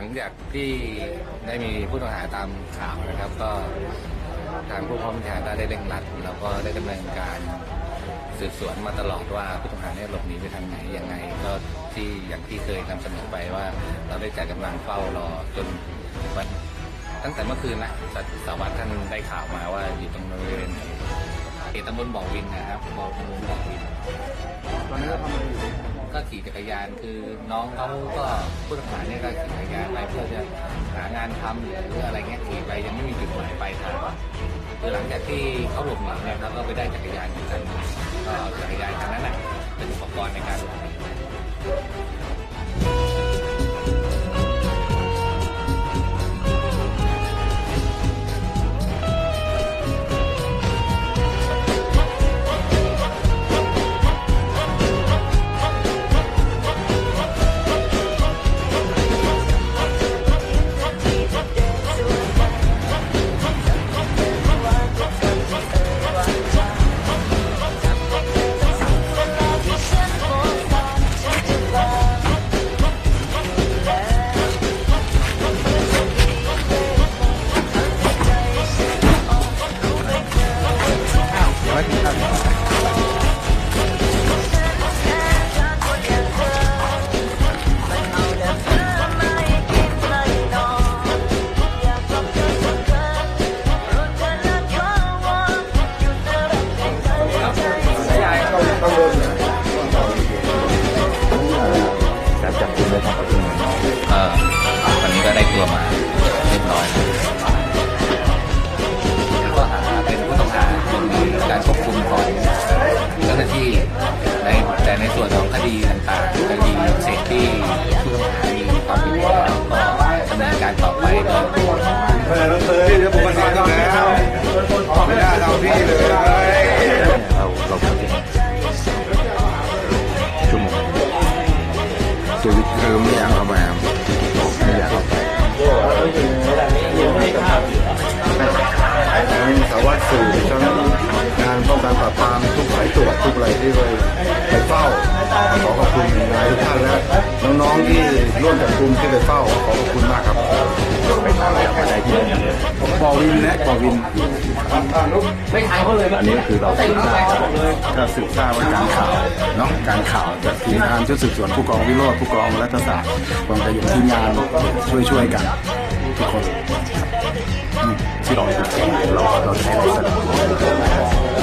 ังจากที่ได้มีผู้ต้องหาตามข่าวนะครับ ก็ทางผู้พ้อบัญชาการได้เร่งรัดแล้วก็ได้ดำเนินการสืบสวนมาตลอดว่าผู้ต้องหาเนี่ยหลบหนีไปทางไหนยังไง ก็ที่อย่างที่เคยนำเสนอไปว่า เราได้จัดกำลังเฝ้ารอจนวันตั้งแต่เมื่อคืนละสารวัตรท่านได้ข่าวมาว่าอยู่ตรงบริเวณเขตตำบลบ่อวินนะครับบ่อตำบลบ่อวินตอนนี้เขี่จักรยานคือน้องเขาก็ผู้ต้องหาเนี่ยก็ขี่จักรยานไปเพื่อจะหางานทำหรืออะไรเงี้ยขี่ไปยังไม่มีจุดหมายปลายทางคือหลังจากที่เขาหลบหนีเนี่ยเขาก็ไปได้จักรยานอยู่กันก็จักรยานคันนั้นแหละเป็นอุปกรณ์ในการ จับกลุ่มได้ทำกับคุณน้องเออวันนี้ก็ได้ตัวมาเรียบร้อยแล้วก็หาเป็นผู้ต้องหาอยู่ในการควบคุมของเจ้าหน้าที่ในแต่ในส่วนของคดีต่างๆคดีเสพที่ผู้ต้องหามีความผิดแล้วก็ดำเนินการต่อไปโดย ไม่อยากเอาไปไม่อยากเอาไปทั้งสารวัตรสื่อทั้งงานป้องกันปราบปรามทุกสายตรวจทุกอะไรที่ไปไปเฝ้า ขอขอบคุณนายทุกท่านและน้องๆที่ร่วมจับกลุ่มที่ไปเฝ้าขอขอบคุณมากครับ ไปทำแล้วมาได้ที่นี่บอวินและบอวินอันนี้คือเราสืบทราบก็สืบทราบว่าการข่าวเนาะการข่าวจากทีมงานชุดสืบสวนผู้กองวิโรจน์ผู้กองรัฐศาสตร์กองกระยุทีมงานช่วยช่วยๆกันทุกคนที่เราถูกเราเราใช้ในสนาม